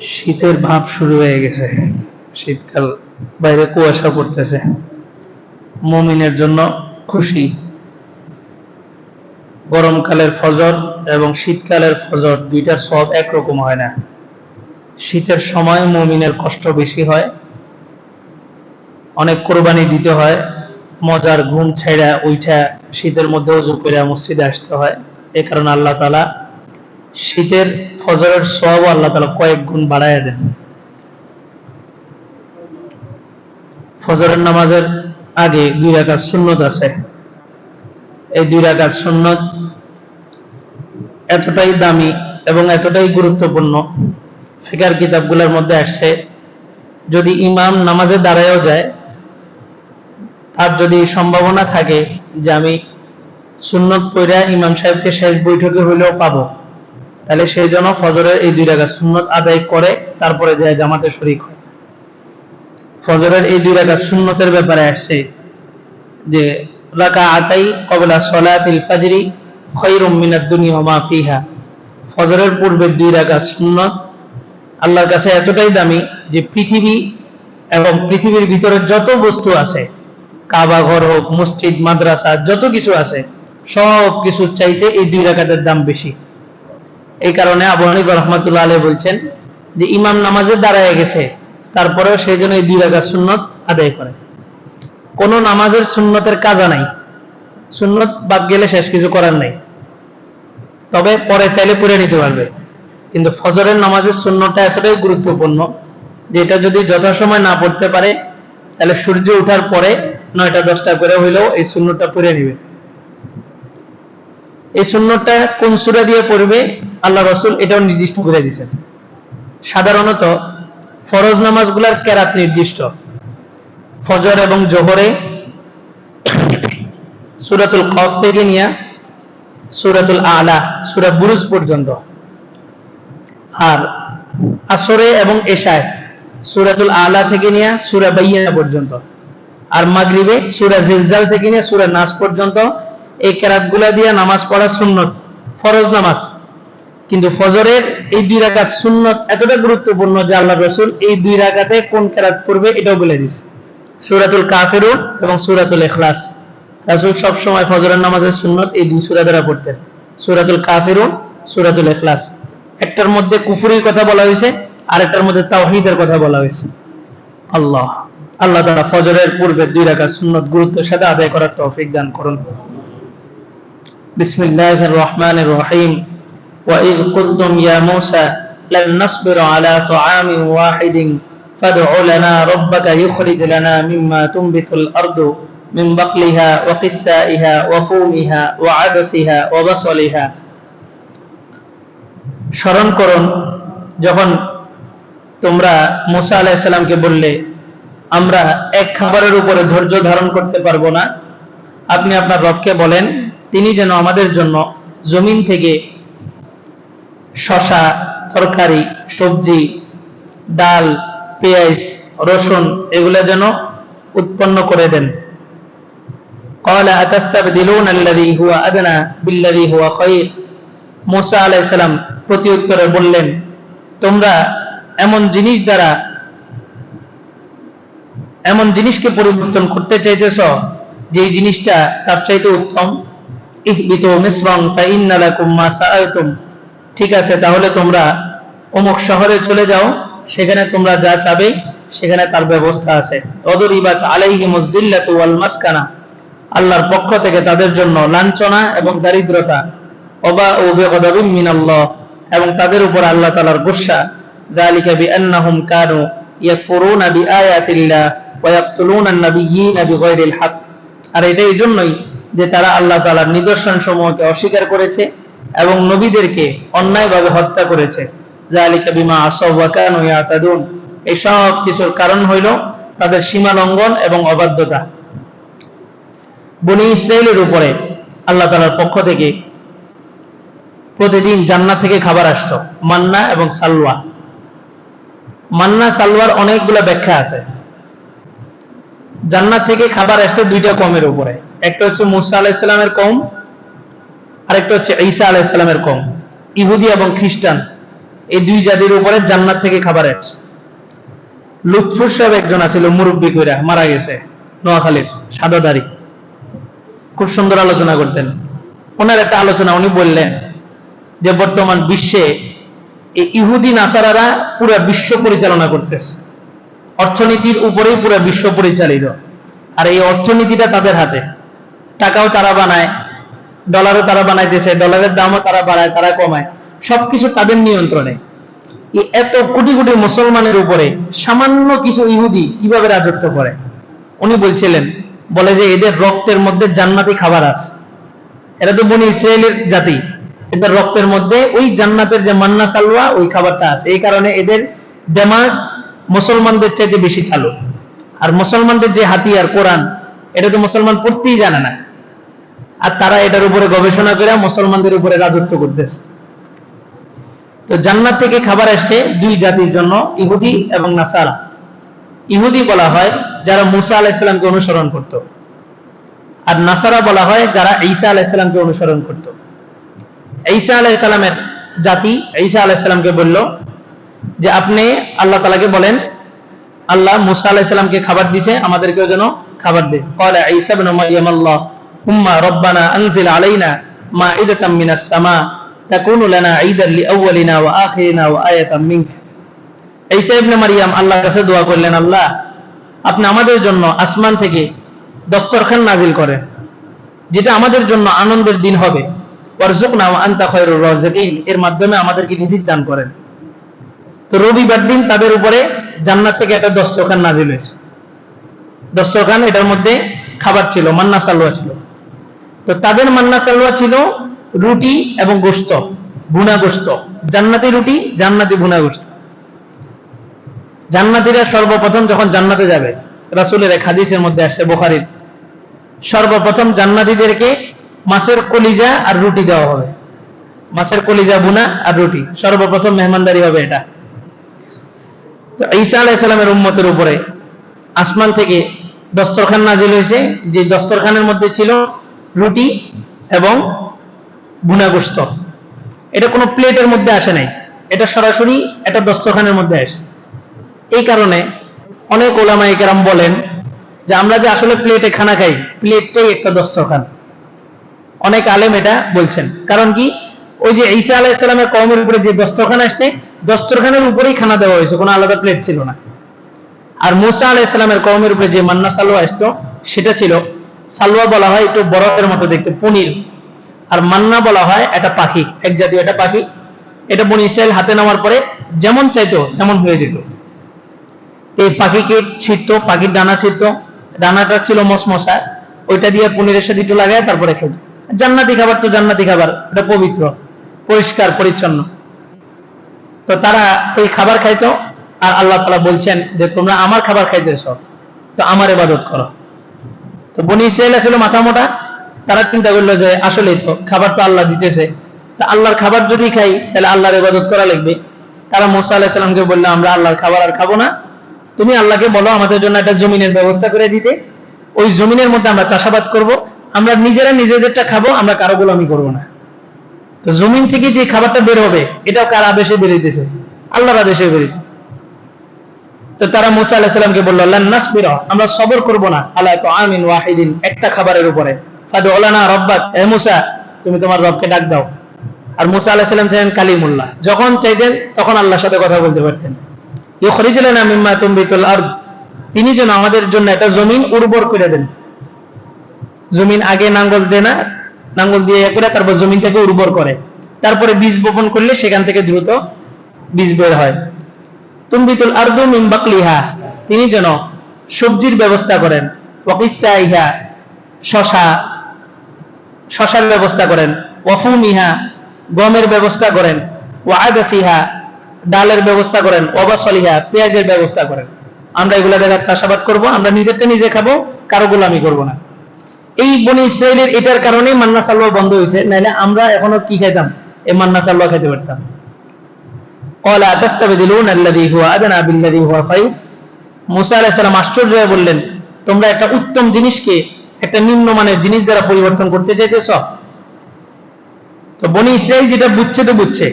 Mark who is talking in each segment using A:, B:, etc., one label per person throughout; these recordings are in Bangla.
A: শীতের ভাব শুরু হয়ে গেছে। শীতকাল বাইরে কুয়াশা পড়তেছে। মমিনের জন্য খুশি। গরমকালের ফজর এবং শীতকালের ফজর দুইটার সব একরকম হয় না। শীতের সময় মমিনের কষ্ট বেশি হয়। অনেক কোরবানি দিতে হয়। মজার ঘুম ছেড়া উইঠা শীতের মধ্যে উজু করে মসজিদে আসতে হয়। এ কারণে আল্লাহ তালা শীতের ফজরের সব আল্লাহ তালা কয়েক গুণ বাড়াইয়া দেন। ফজরের নামাজের আগে দুই রাকাত সুন্নত আছে। এই দুই রাকাত সুন্নত এতটাই দামি এবং এতটাই গুরুত্বপূর্ণ, ফিকার কিতাবগুলোর মধ্যে আসছে, যদি ইমাম নামাজে দাঁড়ায়ও যায়, তার যদি সম্ভাবনা থাকে যে আমি সুন্নত পইরা ইমাম সাহেবকে শেষ বৈঠকে হইলেও পাবো। তাহলে সেই জন্য ফজরের এই দুই রাকাত সুন্নত আদায় করে, তারপরে যায় জামাতে শরিক হয়। ফজরের এই দুই রাকাত সুন্নতের ব্যাপারে আসছে যে রাকা আতাই কবলা সলাতিল ফাজরি খৈরুম মিনাদ দুনিয়া মা ফিহা। ফজরের পূর্বে দুই রাকাত সুন্নত আল্লাহর কাছে এতটাই দামি যে পৃথিবী এবং পৃথিবীর ভিতরে যত বস্তু আছে, কাবা ঘর হোক, মসজিদ, মাদ্রাসা, যত কিছু আছে সব কিছুর চাইতে এই দুই রাকাতের দাম বেশি। এই কারণে আবু হানিফা রহমাতুল্লাহ আলাইহি বলছেন যে ইমাম নামাজে দাঁড়ায় গেছে, তারপরেও সেই জন্য এই দুই রাকাত সুন্নত আদায় করে। কোন নামাজের সুন্নতের কাজা নাই। সুন্নত বাদ গেলে শেষ কিছু করার নাই। তবে পরে চাইলে পড়ে নিতে পারবে। কিন্তু ফজরের নামাজের সুন্নতটা এতটাই গুরুত্বপূর্ণ যে এটা যদি যথাসময় না পড়তে পারে, তাহলে সূর্য ওঠার পরে নয়টা দশটা করে হইলেও এই শূন্যটা পড়ে নিবে। এই শূন্যটা কোন সুরা দিয়ে পড়বে? আল্লাহ রসুল এটাও নির্দিষ্ট করে দিয়েছেন। সাধারণত ফরজ নামাজগুলার কেরাত নির্দিষ্ট। ফজর এবং জোহরে সুরাতুল কফ থেকে নিয়ে সুরাতুল আলা, সুরা বুরুজ পর্যন্ত। আর আসরে এবং এশায় সুরাতুল আলা থেকে নিয়ে সুরা বাইয়া পর্যন্ত। আর মাগরিবে সুরা জিলজাল থেকে নিয়ে সুরা নাস পর্যন্ত এই কেরাতগুলা দিয়ে নামাজ পড়া সুন্নত, ফরজ নামাজ। কিন্তু ফজরের এই দুই রাকাত সুন্নত এতটা গুরুত্বপূর্ণ যে আল্লাহ রসুল এই দুই রাকাতে কোন কেরাত পড়বে এটাও বলে দিছে সুরাতুল কাফিরুন এবং সুরাতুল ইখলাস। রাসূল সব সময় ফজরের নামাজের সুন্নত এই দুই সূরা দ্বারা পড়তেন। সুরাতুল কাফিরুন, সুরাতুল ইখলাস। একটার মধ্যে কুফুরির কথা বলা হয়েছে আর একটার মধ্যে তাওহিদের কথা বলা হয়েছে। আল্লাহ আল্লাহ তাআলা ফজরের পূর্বে দুই রাকাত সুন্নত গুরুত্বের সাথে আদায় করার তৌফিক দান করুন। বিসমিল্লাহির রহমানির রহিম وإذ قلتم يا موسى لن نصبر على طعام واحد فادع لنا ربك يخرج لنا مما تنبت الأرض من بقلها وقثائها وفومها وعدسها وبصلها স্মরণ করুন যখন তোমরা মুসা আলাইসাল্লামকে বললে আমরা এক খাবারের উপরে ধৈর্য ধারণ করতে পারবো না আপনি আপনার রবকে বলেন তিনি যেন আমাদের জন্য জমিন থেকে শশা তরকারি সবজি ডাল পেঁয়াজ রসুন এগুলো যেন উৎপন্ন করে দেন قال أتستبدلون الذي هو أدنى بالذي هو خير মুসা আলাইহিস সালাম প্রতি উত্তরে বললেন তোমরা এমন জিনিস দ্বারা এমন জিনিসকে পরিবর্তন করতে চাইতেছ যে জিনিসটা তার চাইতে উত্তম ঠিক আছে, তাহলে তোমরা অমুক শহরে চলে যাও, সেখানে তোমরা যা চাবে, সেখানে তার ব্যবস্থা আছে। আল্লাহর পক্ষ থেকে তাদের জন্য লাঞ্ছনা এবং দারিদ্রতা। অবা ও এবং তাদের উপর আল্লাহ তাআলার গুসা। আর এটা এই জন্যই যে তারা আল্লাহ তাআলার নিদর্শন সমূহকে অস্বীকার করেছে এবং নবীদেরকে অন্যায়ভাবে হত্যা করেছে। ইয়াতাদুন। এই সব কিছুর কারণ হইল তাদের সীমা লঙ্ঘন এবং অবাধ্যতা। বনি ইসরায়েলের উপরে আল্লাহ তাআলার পক্ষ থেকে প্রতিদিন জান্নাত থেকে খাবার আসতো, মান্না এবং সালওয়া। মান্না, সালওয়ার অনেকগুলো ব্যাখ্যা আছে। জান্নাত থেকে খাবার আসছে দুইটা কমের উপরে। একটা হচ্ছে মুসা আলাইসালামের কম আরেকটা হচ্ছে ঈসা আলাইসালামের কম ইহুদি এবং খ্রিস্টান, এই দুই জাতির উপরে জান্নাত থেকে খাবার আসছে লুৎফুর সাহেব একজন আছিল মুরব্বী কইরা, মারা গেছে, নোয়াখালীর সাদা দাড়ি খুব সুন্দর আলোচনা করতেন। ওনার একটা আলোচনা, উনি বললেন যে বর্তমান বিশ্বে এই ইহুদি নাসারারা পুরো বিশ্ব পরিচালনা করতেছে। অর্থনীতির উপরেই পুরো বিশ্ব পরিচালিত। আর এই অর্থনীতিটা তাদের হাতে। টাকাও তারা বানায় ডলারও তারা বানাইতেছে ডলারের দামও তারা বাড়ায়, তারা কমায়। সবকিছু তাদের নিয়ন্ত্রণে। এত কোটি কোটি মুসলমানের উপরে সামান্য কিছু ইহুদি কীভাবে রাজত্ব করে? উনি বলছিলেন, বলে যে এদের রক্তের মধ্যে জান্নাতি খাবার আছে। এরা তো বনি ইসরায়েলের জাতি। এদের রক্তের মধ্যে ওই জান্নাতের যে মান্না সালওয়া ওই খাবারটা আছে। এই কারণে এদের দেমাগ মুসলমানদের চাইতে বেশি চালু। আর মুসলমানদের যে হাতিয়ার, কোরআন, এটা তো মুসলমান পড়তেই জানে না। আর তারা এটার উপরে গবেষণা করে মুসলমানদের উপরে রাজত্ব করতেছে। তো জান্নাত থেকে খাবার আসছে দুই জাতির জন্য, ইহুদি এবং নাসারা। ইহুদি বলা হয় যারা মুসা আলাহিসাল্লামকে অনুসরণ করত, আর নাসারা বলা হয় যারা ঈসা আলাহিসাল্লামকে অনুসরণ করত। ঈসা আলাহিসাল্লামের জাতি ঈসা আলাহিসাল্লামকে বলল যে, আপনি আল্লাহ তালাকে বলেন, আল্লাহ মুসা আলাহিসাল্লামকে খাবার দিছে, আমাদেরকেও যেন খাবার দে কলা ঈসা বিন আল্লাহ। আপনি আমাদের জন্য আসমান থেকে দস্তরখান নাজিল করেন, যেটা আমাদের জন্য আনন্দের দিন হবে। এর মাধ্যমে আমাদেরকে রিজিক দান করেন। তো রবিবার দিন তাদের উপরে জান্নাত থেকে একটা দস্তরখান নাজিল হয়েছে। দস্তরখান এটার মধ্যে খাবার ছিল, মান্না সালোয়া ছিল। তো তাদের মান্না সালোয়া ছিল রুটি এবং গোস্ত ভুনা গোস্ত জান্নাতি রুটি, জান্নাতি ভুনা গোস্ত জান্নাতিরা সর্বপ্রথম যখন জান্নাতে যাবে, রাসুলের এক হাদিসের মধ্যে আসছে বোখারির, সর্বপ্রথম জান্নাতিদেরকে মাছের কলিজা আর রুটি দেওয়া হবে। মাছের কলিজা বুনা আর রুটি, সর্বপ্রথম মেহমানদারি হবে এটা। তো ঈসা আলাইসালামের উম্মতের উপরে আসমান থেকে দস্তরখান নাজিল হয়েছে। যে দস্তরখানের মধ্যে ছিল রুটি এবং বুনাগোস্ত এটা কোনো প্লেটের মধ্যে আসে নাই। এটা সরাসরি একটা দস্তরখানের মধ্যে আসছে। এই কারণে অনেক ওলামাই কেরাম বলেন যে আমরা যে আসলে প্লেটে খানা খাই, প্লেটটাই একটা দস্তরখান। অনেক আলেম এটা বলছেন। কারণ কি? ওই যে ঈসা আলাহ ইসলামের কমের উপরে যে দস্তরখান আসছে, দস্তরখানের উপরেই খানা দেওয়া হয়েছে, কোনো আলাদা প্লেট ছিল না। আর মুসা আলাহ ইসলামের কমের উপরে যে মান্না সালোয়া আসতো, সেটা ছিল সালোয়া বলা হয় একটু বরফের মতো দেখতে, পনির। আর মান্না বলা হয় একটা পাখি, এক জাতীয় একটা পাখি। এটা বনি ইসরায়েল হাতে নেওয়ার পরে যেমন চাইতো, তেমন হয়ে যেত। এই পাখিকে ছিটতো, পাখির ডানা ছিটতো। ডানাটা ছিল মসমসা ওইটা দিয়ে পনিরের সাথে একটু লাগায় তারপরে খেত। জান্নাতি খাবার তো জান্নাতি খাবার, এটা পবিত্র, পরিষ্কার, পরিচ্ছন্ন। তো তারা এই খাবার খাইতো, আর আল্লাহ তালা বলছেন যে, তোমরা আমার খাবার খাইতেছ, তো আমার এবাদত করো। তো বনি ইসরায়েল ছিল মাথা মোটা, তারা চিন্তা করল যে আসলেই তো, খাবার তো আল্লাহ দিতেছে। তা আল্লাহর খাবার যদি খাই, তাহলে আল্লাহর ইবাদত করা লাগবে। তারা মোসা আলাহিসাল্লামকে বলল, আমরা আল্লাহর খাবার আর খাব না। তুমি আল্লাহকে বলো, আমাদের জন্য একটা জমিনের ব্যবস্থা করে দিতে। ওই জমিনের মধ্যে আমরা চাষাবাদ করব। আমরা নিজেরা নিজেদেরটা খাব, আমরা কারও গোলামি করব না। তো জমিন থেকে যে খাবারটা বের হবে, এটাও কার আদেশে বেরিয়েছে আল্লাহর আদেশে বেরিয়েছে তো তারা মুসা আলাহিসাল্লামকে বলল নাসবির, আমরা সবর করব না। আল্লাহ আমিন ওয়াহিদিন, একটা খাবারের উপরে। ফাদু ওলানা রব্বাক, এ মুসা, তুমি তোমার রবকে ডাক দাও। আর মুসা আলাহিসাল্লাম ছিলেন কালিমুল্লাহ। যখন চাইতেন তখন আল্লাহর সাথে কথা বলতে পারতেন। ইউখরিজলানা মিম্মা তুমবিতুল আরদ, তিনি যেন আমাদের জন্য একটা জমিন উর্বর করে দেন। জমিন আগে নাঙ্গল দেয় না, নাঙ্গল দিয়ে করে তারপর জমিনটাকে উর্বর করে। তারপরে বীজ বপন করলে সেখান থেকে দ্রুত বীজ বের হয়। তুমবিতুল আরদু মিন বাকলিহা। তিনি যেন সবজির ব্যবস্থা করেন। ওয়াকিসাইহা, শশা, শশার ব্যবস্থা করেন। ওয়াফুমিহা, গমের ব্যবস্থা করেন। ওয়াদাসিহা ডালের ব্যবস্থা করেন। অবাসলিহা পেঁয়াজের ব্যবস্থা করেন। আমরা এগুলা দেখার চাষাবাদ করব, আমরা নিজেরটা নিজে খাব, কারও গোলামি করব না। এই বনি ইসরায়েলের এটার কারণেই মান্না সালোয়া বন্ধ হয়েছে নাহলে আমরা এখনও কি খাইতাম? এই মান্না সালোয়া খেতে পারতাম। قال أتستبدلون الذي هو أدنى بالذي هو خير মুসা আলাইহিস সালাম আশ্চর্য হয়ে বললেন তোমরা একটা উত্তম জিনিসকে একটা নিম্নমানের জিনিস দ্বারা পরিবর্তন করতে চাইতেছ তো বনি ইসরায়েল যেটা বুঝছে তো বুঝছে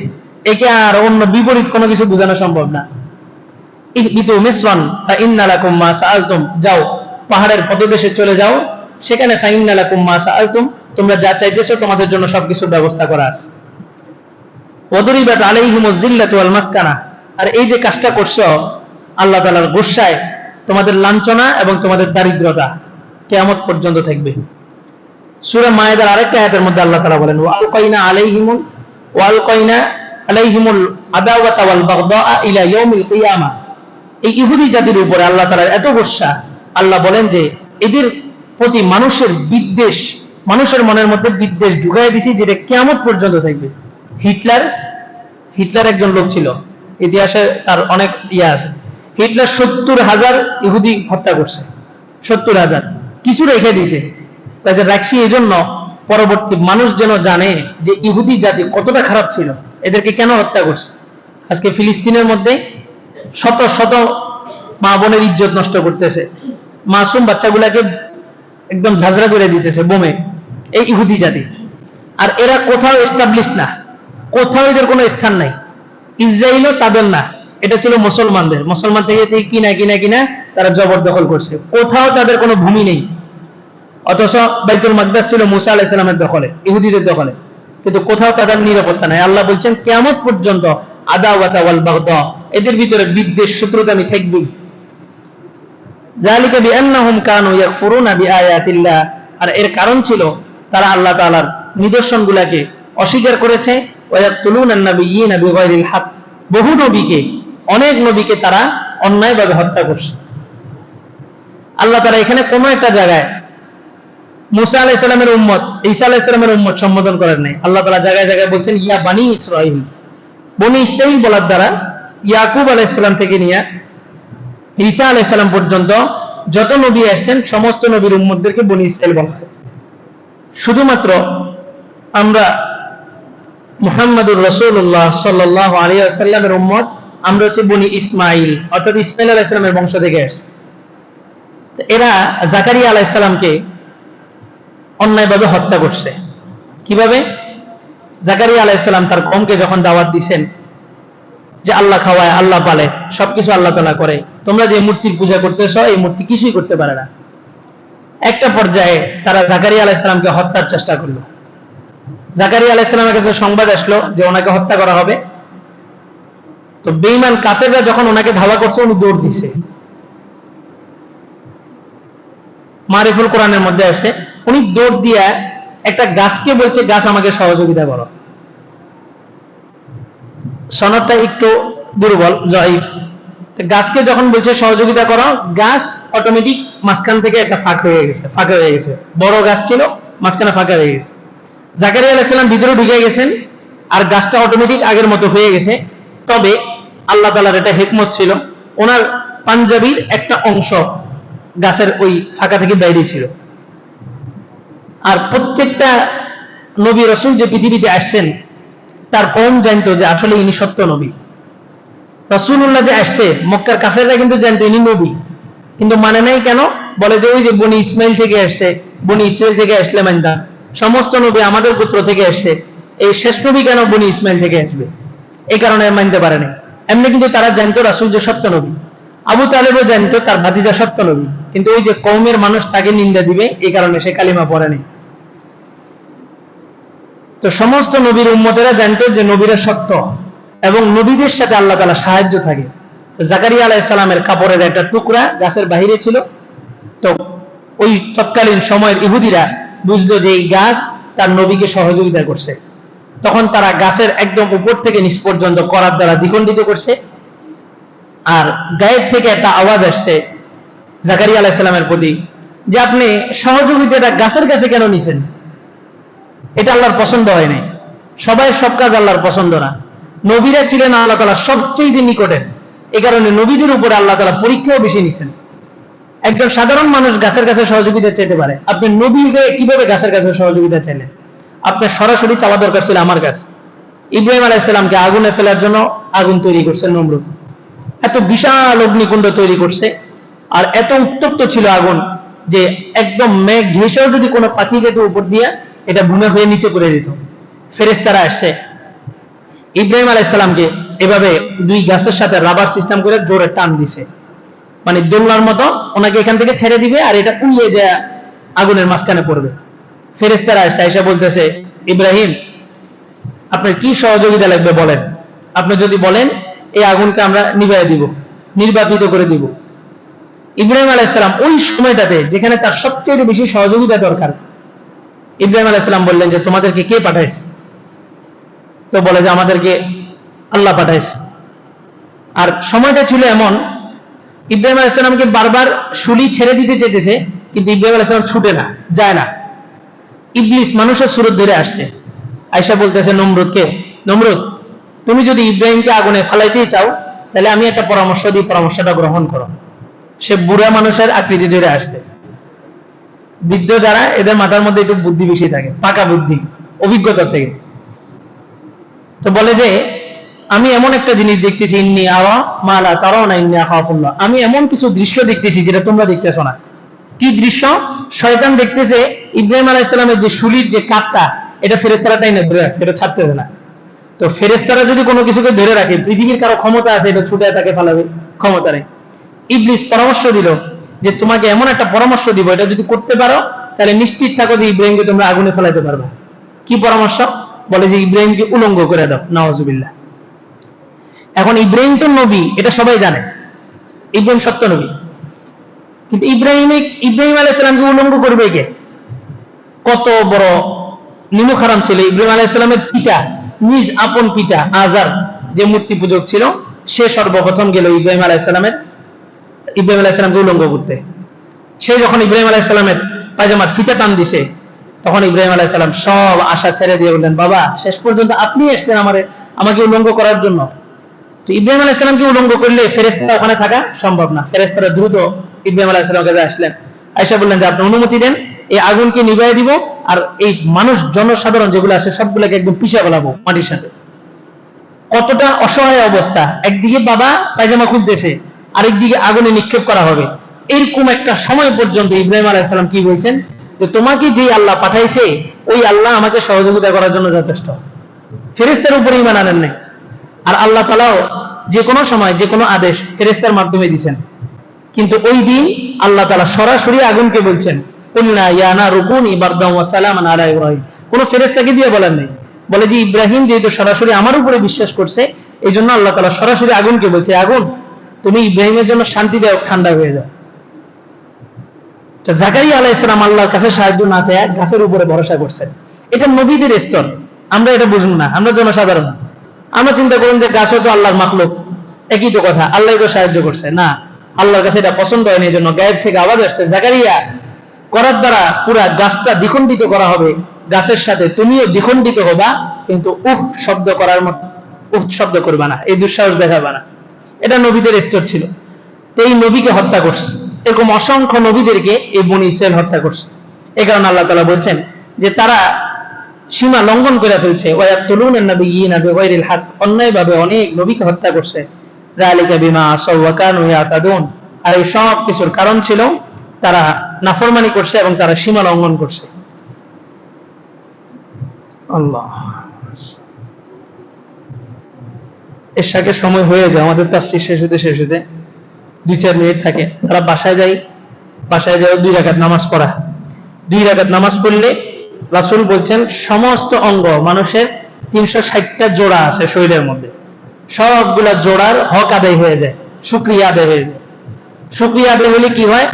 A: একে আর অন্য বিপরীত কোনো কিছু বোঝানো সম্ভব না ইহবিতু মিসরান ফাইন্না লাকুম মা সাআলতুম যাও পাহাড়ের পদদেশে চলে যাও সেখানে ফাইন্না লাকুম মা সাআলতুম তোমরা যা চাইতেছো তোমাদের জন্য সবকিছুর ব্যবস্থা করা আছে ওদরিবাত আলাইহিমুজ জিল্লাতু ওয়াল মাসকানা। আর এই যে কাজটা করছ, আল্লাহ তাআলার গুসায় তোমাদের লাঞ্ছনা এবং তোমাদের দারিদ্রতা কিয়ামত পর্যন্ত থাকবে। সূরা মায়েদার আরেকটা আয়াতের মধ্যে আল্লাহ তাআলা বলেন ওয়ালকাইনা আলাইহিমুল ওয়ালকাইনা আলাইহিমুল আদাওয়াতা ওয়াল বাগদা ইলা ইয়াউমিল কিয়ামা। এই ইহুদি জাতির উপরে আল্লাহ তাআলার এত গুসা আল্লাহ বলেন যে, এদের প্রতি মানুষের বিদ্বেষ, মানুষের মনের মধ্যে বিদ্বেষ ঢুকাই দিছি যেটা কিয়ামত পর্যন্ত থাকবে। হিটলার হিটলার একজন লোক ছিল। ইতিহাসে তার অনেক ইয়ে আছে। হিটলার সত্তর হাজার ইহুদি হত্যা করছে। সত্তর হাজার। কিছু রেখে দিয়েছে। তাই যে রাখছি এই জন্য পরবর্তী মানুষ যেন জানে যে ইহুদি জাতি কতটা খারাপ ছিল, এদেরকে কেন হত্যা করছে? আজকে ফিলিস্তিনের মধ্যে শত শত মা বোনের ইজ্জত নষ্ট করতেছে। মাসুম বাচ্চাগুলাকে একদম ঝাঁঝরা করে দিতেছে বোমে। এই ইহুদি জাতি। আর এরা কোথাও এস্টাবলিশ না। কোথাও এদের কোনো স্থান নাই। ইসরায়েলও তাদের না। এটা ছিল মুসলমানদের। মুসলমান থেকে কিনা কিনা কিনা তারা জবরদখল করছে। কোথাও তাদের কোনো ভূমি নেই। অথচ বাইতুল মাকদাস ছিল মুসা আলাইসালামের দখলে, ইহুদিদের দখলে। কিন্তু কোথাও তাদের নিরাপত্তা নাই। আল্লাহ বলছেন কেমন পর্যন্ত আদাওয়াতা ওয়াল বাগদা, এদের ভিতরে বিদ্বেষ শত্রুতা আমি থাকবই। জালিকা বিআন্নাহুম কানু ইয়াকফুরুনা বিআয়াতিল্লাহ। আর এর কারণ ছিল, তারা আল্লাহ তাআলার নিদর্শনগুলোকে অস্বীকার করেছে বহু নবীকে, অনেক নবীকে তারা অন্যায়ভাবে হত্যা করছে। আল্লাহ তারা এখানে কোনো একটা জায়গায় মুসা আলাইহিস সালামের উম্মত, ঈসা আলাইহিস সালামের উম্মত সম্বোধন করেন নাই। আল্লাহ তাআলা জায়গায় জায়গায় বলছেন, ইয়া বানি ইসরাঈল। বনি ইসরাঈল বলার দ্বারা ইয়াকুব আলাইহিস সালাম থেকে নিয়ে ঈসা আলাইহিস সালাম পর্যন্ত যত নবী আসছেন, সমস্ত নবীর উম্মতদেরকে বনি ইসরাইল বলা হয়। শুধুমাত্র আমরা মুহাম্মদুর রাসূলুল্লাহ সাল্লাল্লাহু আলাইহি ওয়াসাল্লামের উম্মত, আমরা হচ্ছে বনি ইসমাইল অর্থাৎ ইসমাইল আলাইহিস সালামের বংশ থেকে আসছে এরা জাকারিয়া আলাইহিস সালামকে অন্যায়ভাবে হত্যা করছে। কীভাবে? জাকারিয়া আলাইহিস সালাম তার কমকে যখন দাওয়াত দিছেন, যে আল্লাহ খাওয়ায়, আল্লাহ পালে, সবকিছু আল্লাহ তালা করে। তোমরা যে মূর্তির পূজা করতেছ, এই মূর্তি কিছুই করতে পারে না। একটা পর্যায়ে তারা জাকারিয়া আলাইসালামকে হত্যার চেষ্টা করল। জাকারিয়া আলাইসালামের কাছে সংবাদ আসলো যে ওনাকে হত্যা করা হবে। তো বেইমান কাফেররা যখন ওনাকে ধাওয়া করছে, উনি দৌড় দিছে। মারিফুল কোরআনের মধ্যে আসে, উনি দৌড় দিয়া একটা গাছকে বলছে, গাছ, আমাকে সহযোগিতা করো। সনদটা একটু দুর্বল, জয়ীফ। গাছকে যখন বলছে, সহযোগিতা করো, গাছ অটোমেটিক মাঝখান থেকে একটা ফাঁক হয়ে গেছে, ফাঁকা হয়ে গেছে। বড় গাছ ছিল, মাঝখানে ফাঁকা হয়ে গেছে। জাকারিয়া আলাইসালাম ভিতরে ঢুকে গেছেন আর গাছটা অটোমেটিক আগের মতো হয়ে গেছে। তবে আল্লাহ তালার এটা হেকমত ছিল, ওনার পাঞ্জাবির একটা অংশ গাছের ওই ফাঁকা থেকে বাইরে ছিল। আর প্রত্যেকটা নবী রসুল যে পৃথিবীতে আসছেন, তার কম জানতো যে আসলে ইনি সত্য নবী। রসুল্লাহ যে আসছে, মক্কার কাফেররা কিন্তু জানতো ইনি নবী। কিন্তু মানে নাই কেন? বলে যে ওই যে বনি ইসমাইল থেকে আসছে, বনি ইসমাইল থেকে আসলে মানদা সমস্ত নবী আমাদের পুত্র থেকে আসছে এই শেষ নবী কেন বনি ইসমাইল থেকে আসবে? এই কারণে মানতে পারে নাই। এমনি কিন্তু তারা জানতো রাসুল যে সত্য নবী। আবু তালেবও জানতো তার ভাতিজা সত্য নবী। কিন্তু ওই যে কৌমের মানুষ তাকে নিন্দা দিবে এই কারণে সে কালিমা পড়েনি তো সমস্ত নবীর উম্মতেরা জানতো যে নবীরা সত্য এবং নবীদের সাথে আল্লাহ তালা সাহায্য থাকে। তো জাকারিয়া আলাইসালামের কাপড়ের একটা টুকরা গাছের বাহিরে ছিল। তো ওই তৎকালীন সময়ের ইহুদিরা বুঝলো যে এই গাছ তার নবীকে সহযোগিতা করছে। তখন তারা গাছের একদম উপর থেকে নিচ পর্যন্ত করার দ্বারা দ্বিখণ্ডিত করছে। আর গায়ের থেকে একটা আওয়াজ আসছে জাকারিয়া আলাইসালামের প্রতি যে আপনি সহযোগিতাটা গাছের কাছে কেন নিছেন? এটা আল্লাহর পছন্দ হয় নাই। সবাই সব কাজ আল্লাহর পছন্দ না। নবীরা ছিলেন আল্লাহ তালা সবচেয়ে নিকটের এ কারণে নবীদের উপরে আল্লাহ তালা পরীক্ষাও বেশি নিছেন। একজন সাধারণ মানুষ গাছের কাছে সহযোগিতা চাইতে পারে। আপনি নবীকে কীভাবে গাছের কাছে সহযোগিতা চাইলেন? আপনার সরাসরি চাওয়া দরকার ছিল আমার কাছে। ইব্রাহিম আলাইসালামকে আগুনে ফেলার জন্য আগুন তৈরি করছেন নমরুদ। এত বিশাল অগ্নিকুণ্ড তৈরি করছে। আর এত উত্তপ্ত ছিল আগুন যে একদম মেঘ ঘেসেও যদি কোনো পাখি যেত উপর দিয়ে, এটা ভূমে হয়ে নিচে পড়ে যেত। ফেরেস্তারা আসছে। ইব্রাহিম আলাইসালামকে এভাবে দুই গাছের সাথে রাবার সিস্টেম করে জোরে টান দিছে। মানে দোলনার মতো ওনাকে এখান থেকে ছেড়ে দিবে আর এটা উড়িয়ে যায় আগুনের মাঝখানে পড়বে। ফেরেস্তারা আসছে এসে বলতেছে, ইব্রাহিম, আপনার কি সহযোগিতা লাগবে বলেন? আপনি যদি বলেন, এই আগুনকে আমরা নিভাই দিব, নির্বাপিত করে দিব। ইব্রাহিম আলাইসালাম ওই সময়টাতে, যেখানে তার সবচেয়ে বেশি সহযোগিতা দরকার, ইব্রাহিম আলাইসালাম বললেন যে, তোমাদেরকে কে পাঠাইছে? তো বলে যে, আমাদেরকে আল্লাহ পাঠাইছে। আর সময়টা ছিল এমন ইব্রাহিম আলাইসালামকে বারবার শুলি ছেড়ে দিতে চেয়েছে কিন্তু ইব্রাহিম আলাইসালাম ছুটে না, যায় না। ইবলিস মানুষের সুরত ধরে আসছে। আয়সা বলতেছে নমরুদকে নমরুদ, তুমি যদি ইব্রাহিমকে আগুনে ফালাইতেই চাও, তাহলে আমি একটা পরামর্শ দিই, পরামর্শটা গ্রহণ করো। সে বুড়া মানুষের আকৃতি ধরে আসছে। বৃদ্ধ যারা, এদের মাথার মধ্যে একটু বুদ্ধি বেশি থাকে, পাকা বুদ্ধি, অভিজ্ঞতা থেকে। তো বলে যে আমি এমন একটা জিনিস দেখতেছি, ইন্নি আওয়া মালা তারাও না ইন্নি আহাফুল্লাহ আমি এমন কিছু দৃশ্য দেখতেছি যেটা তোমরা দেখতেছো না। কি দৃশ্য? শয়তান দেখতেছে ইব্রাহিম আলাইসালামের যে শুলির যে কাঠটা এটা ফেরেস্তারাটাই না ধরে রাখছে, এটা ছাড়তেছে না। তো ফেরেস্তারা যদি কোনো কিছুকে ধরে রাখে, পৃথিবীর কারও ক্ষমতা আছে, এটা ছুটে তাকে ফালাবে, ক্ষমতা নেই। ইবলিস পরামর্শ দিল যে, তোমাকে এমন একটা পরামর্শ দিব, এটা যদি করতে পারো, তাহলে নিশ্চিত থাকো যে ইব্রাহিমকে তোমরা আগুনে ফেলাতে পারবে। কি পরামর্শ? বলে যে, ইব্রাহিমকে উলঙ্গ করে দাও নওয়াজুবিল্লাহ এখন ইব্রাহিম তো নবী, এটা সবাই জানে। ইব্রাহিম সত্য নবী। কিন্তু ইব্রাহিম ইব্রাহিম আলাইসালামকে উলঙ্গ করবে কে? কত বড় নিমুখারাম ছিল। ইব্রাহিম আলাইসালামের পিতা, নিজ আপন পিতা আজার, যে মূর্তি পূজক ছিল, সে সর্বপ্রথম গেল ইব্রাহিম আলাইসালামের ইব্রাহিম আলাইসালামকে উলঙ্গ করতে। সে যখন ইব্রাহিম আলাইসালামের পায়জামার ফিতা টান দিছে, তখন ইব্রাহিম আলাইসালাম সব আশা ছেড়ে দিয়ে বললেন, বাবা, শেষ পর্যন্ত আপনি এসছেন আমার, আমাকে উলঙ্গ করার জন্য। তো ইব্রাহিম আলাইসালামকে উলঙ্গ করলে ফেরেস্তারা ওখানে থাকা সম্ভব না। ফেরেস্তারা দ্রুত ইব্রাহিম আলাইসালামের কাছে আসলেন। আয়সা বললেন যে আপনি অনুমতি দেন এই আগুনকে নিভাই দিব আর এই মানুষ জনসাধারণ যেগুলো আছে সবগুলোকে একদম পিছিয়ে ফেলাবো মাটির সাথে। কতটা অসহায় অবস্থা। একদিকে বাবা পায়জামা খুলতেছে আরেকদিকে আগুনে নিক্ষেপ করা হবে। এরকম একটা সময় পর্যন্ত ইব্রাহিম আলাইসালাম কি বলছেন? যে তোমাকে যে আল্লাহ পাঠাইছে ওই আল্লাহ আমাকে সহযোগিতা করার জন্য যথেষ্ট। ফেরেস্তার উপরে ইমান আনেন নাই। আর আল্লাহ তালাও যে কোনো সময়, যে কোনো আদেশ ফেরেস্তার মাধ্যমে দিচ্ছেন কিন্তু ওই দিন আল্লাহ তালা সরাসরি আগুনকে বলছেন কোন ফেরেশতাকে দিয়ে বলেন নাই। বলে যে, ইব্রাহিম যেহেতু সরাসরি আমার উপরে বিশ্বাস করছে এই জন্য আল্লাহ তালা সরাসরি আগুনকে বলছে, আগুন, তুমি ইব্রাহিমের জন্য শান্তি দাও, ঠান্ডা হয়ে যাও। তো জাকারিয়া আলাহ ইসলাম আল্লাহর কাছে সাহায্য না চায় গাছের উপরে ভরসা করছেন। এটা নবীদের স্তর। আমরা এটা বুঝব না, আমরা জনসাধারণ। আমরা চিন্তা করুন যে গাছও তো আল্লাহর মাখলুক। একই তো কথা আল্লাহ তো সাহায্য করছে। না, আল্লাহর কাছে এটা পছন্দ হয়নি এই জন্য গায়েব থেকে আওয়াজ আসছে। জাকারিয়া, করার দ্বারা পুরা গাছটা দ্বিখণ্ডিত করা হবে। গাছের সাথে তুমিও দ্বিখণ্ডিত হবা, কিন্তু উহ শব্দ করার মতো উফ শব্দ করবা না, এই দুঃসাহস দেখাবা না। এটা নবীদের স্তর ছিল। তো এই নবীকে হত্যা করছে। এরকম অসংখ্য নবীদেরকে এই বনি ইসরায়েল হত্যা করছে। এ কারণে আল্লাহ তালা বলছেন যে তারা সীমা লঙ্ঘন করে ফেলছে। হক। অন্যায়ভাবে অনেক নবীকে হত্যা করছে। আর এই সব কিছুর কারণ ছিল তারা নাফরমানি করছে এবং তারা সীমা লঙ্ঘন করছে। আল্লাহ। এর সাথে সময় হয়ে যায়। আমাদের তাফসীর শেষ হতে শেষ হতে দুই চার মিনিট থাকে। তারা বাসায় যাই, বাসায় যাও দুই রাকাত নামাজ পড়া। দুই রাকাত নামাজ পড়লে রাসূল বলছেন, সমস্ত অঙ্গ মানুষের তিনশো ষাটটা জোড়া আছে শরীরের মধ্যে। সবগুলা জোড়ার হক আদায় হয়ে যায় শুক্রিয়া আদায় হয়ে যায়। শুক্রিয়া আদায় হলে কি হয়?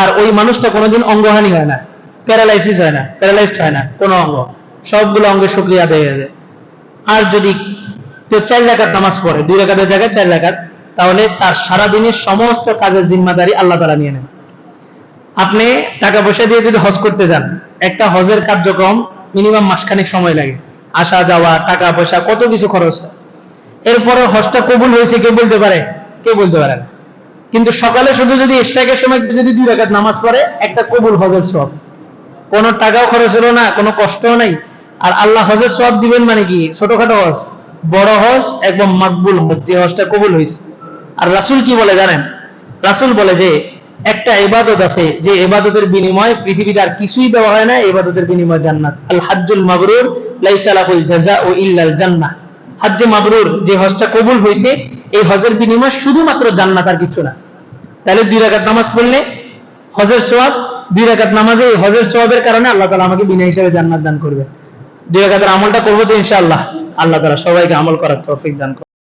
A: আর ওই মানুষটা কোনোদিন অঙ্গহানি হয় না, প্যারালাইসিস হয় না, প্যারালাইজড হয় না, কোনো অঙ্গ। সবগুলো অঙ্গে শুক্রিয়া আদায় হয়ে যায়। আর যদি কেউ চার রাকাত নামাজ পড়ে, দুই রাকাতের জায়গায় চার রাকাত, তাহলে তার সারাদিনের সমস্ত কাজের জিম্মাদারি আল্লাহ তালা নিয়ে নেন। আপনি টাকা পয়সা দিয়ে যদি হজ করতে যান, একটা হজের কার্যক্রম মিনিমাম মাসখানেক সময় লাগে। আসা, যাওয়া, টাকা পয়সা, কত কিছু খরচ এরপরে হজটা কবুল হয়েছে কে বলতে পারে? কে বলতে পারে না। কিন্তু সকালে শুধু যদি ইশরাকের সময় যদি দুই রাকাত নামাজ পড়ে, একটা কবুল হজের সব কোনো টাকাও খরচ হলো না, কোনো কষ্টও নাই। আর আল্লাহ হজের সব দিবেন মানে কি? ছোটখাটো হজ। বড় হজ, একদম মাকবুল হজ, যে হজটা কবুল হয়েছে। আর রাসুল কি বলে জানেন? রাসুল বলে যে একটা ইবাদত আছে, যে ইবাদতের বিনিময়ে পৃথিবীতে আর কিছুই দেওয়া হয় না, ইবাদতের বিনিময় জান্নাত। আল হাজ্জুল মাবরুর, লাইসা লাহুল জাযাউ ইল্লাল জান্নাহ। হজ্জে মাবরুর যে হজটা কবুল হয়েছে, এই হজের বিনিময় শুধুমাত্র জান্নাত আর কিছু না। তাহলে দুই রাকাত নামাজ পড়লে হজের সোয়াব দুই রাকাত নামাজে এই হজের সোয়াবের কারণে আল্লাহ তালা আমাকে বিনা হিসাবে জান্নাত দান করবে। দুই রাকাতের আমলটা করব তো ইনশাআল্লাহ। আল্লাহ তালা সবাইকে আমল করার তৌফিক দান করবে